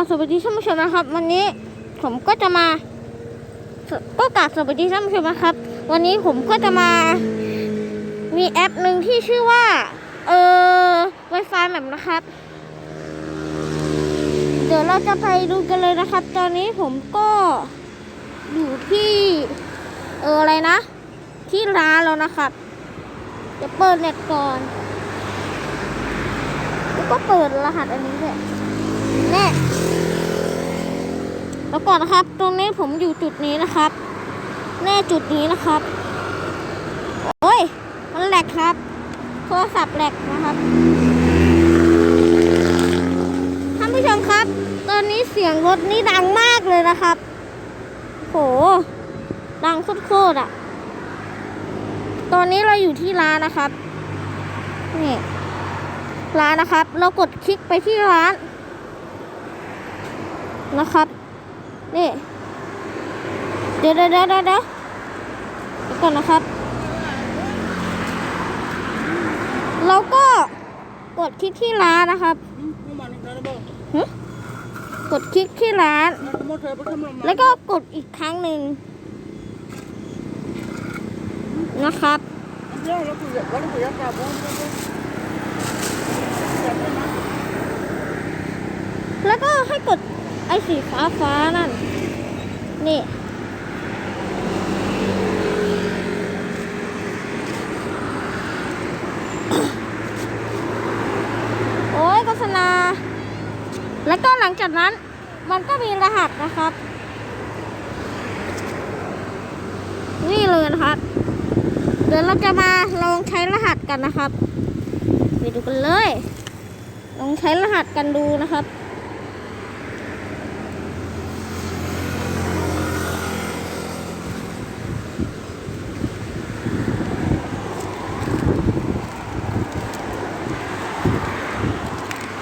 าบสวัสดีท่านผู้ชมนะครับ วันนี้ผมก็จะมาก็กราบสวัสดีท่านผู้ชมนะครับ วันนี้ผมก็จะมา มีแอปหนึ่งที่ชื่อว่า เออ Wi-Fi แบบนะครับ เดี๋ยวเราจะไปดูกันเลยนะครับ ตอนนี้ผมก็อยู่ที่เอออะไรนะ ที่ร้านแล้วนะครับเดี๋ยวเปิดเน็ตก่อนแล้วก็เปิดรหัสอันนี้ด้วยแน่ แล้วก่อนนะครับ ตรงนี้ผมอยู่จุดนี้นะครับแน่จุดนี้นะครับโอ้ยมันแหลกครับ โทรศัพท์แหลกนะครับท่านผู้ชมครับ ตอนนี้เสียงรถนี่ดังมากเลยนะครับ โห ดังโคตรๆอะ ตอนนี้เราอยู่ที่ร้านนะครับนี่ร้านนะครับ เรากดคลิกไปที่ร้านนะครับ นี่เดี๋ยวเดี๋ยวเดี๋ยวเดี๋ยวเดี๋ยวก่อนนะครับ เราก็กดคลิกที่ร้านนะครับกดคลิกที่ร้าน แล้วก็กดอีกครั้งหนึ่งนะครับแล้วก็ให้กดไอ้สีฟ้าฟ้าๆนั่น นี่ โอ้ยโฆษณา แล้วก็หลังจากนั้นมันก็มีรหัสนะครับ นี่เลยนะครับ เดี๋ยวเราจะมาลองใช้รหัสกันนะครับ ไปดูกันเลย ลองใช้รหัสกันดูนะครับ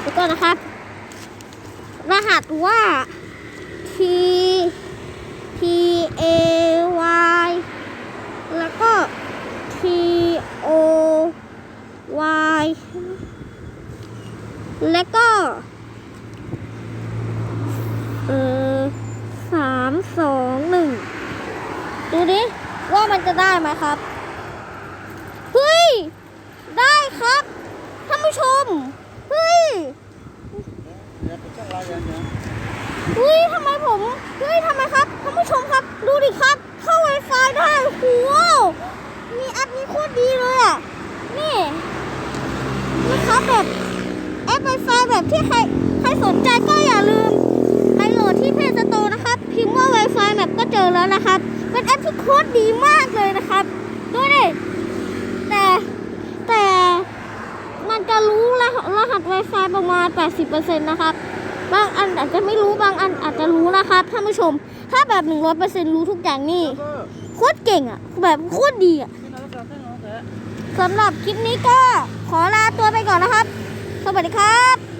แล้วก็นะครับ รหัสว่า T T A Y แล้วก็ T O Y แล้วก็ เออสามสองหนึ่งดูดิ ว่ามันจะได้ไหมครับ เฮ้ย ได้ครับ ผู้ชม เฮ้ยเฮ้ยทำไมผม เฮ้ยทำไมครับท่านผู้ชมครับ ดูดิครับ เข้า Wi-Fi ได้โอ้โหมีแอปนี้โคตรดีเลยอะ นี่นะครับแบบแอป Wi-Fi แบบที่ใครใครสนใจก็อย่าลืมไปโหลดที่เพจสโตร์นะครับ พิมพ์ว่า Wi-Fi แบบก็เจอแล้วนะครับ เป็นแอปที่โคตรดีมากเลยนะครับ ดูดิแต่แต่ ไฟประมาณ 80%นะครับ บางอันอาจจะไม่รู้บางอันอาจจะรู้นะครับท่านผู้ชม ถ้าแบบ 100%รู้ทุกอย่างนี่โคตรเก่งอะ แบบโคตรดีอะสำหรับคลิปนี้ก็ขอลาตัวไปก่อนนะครับ สวัสดีครับ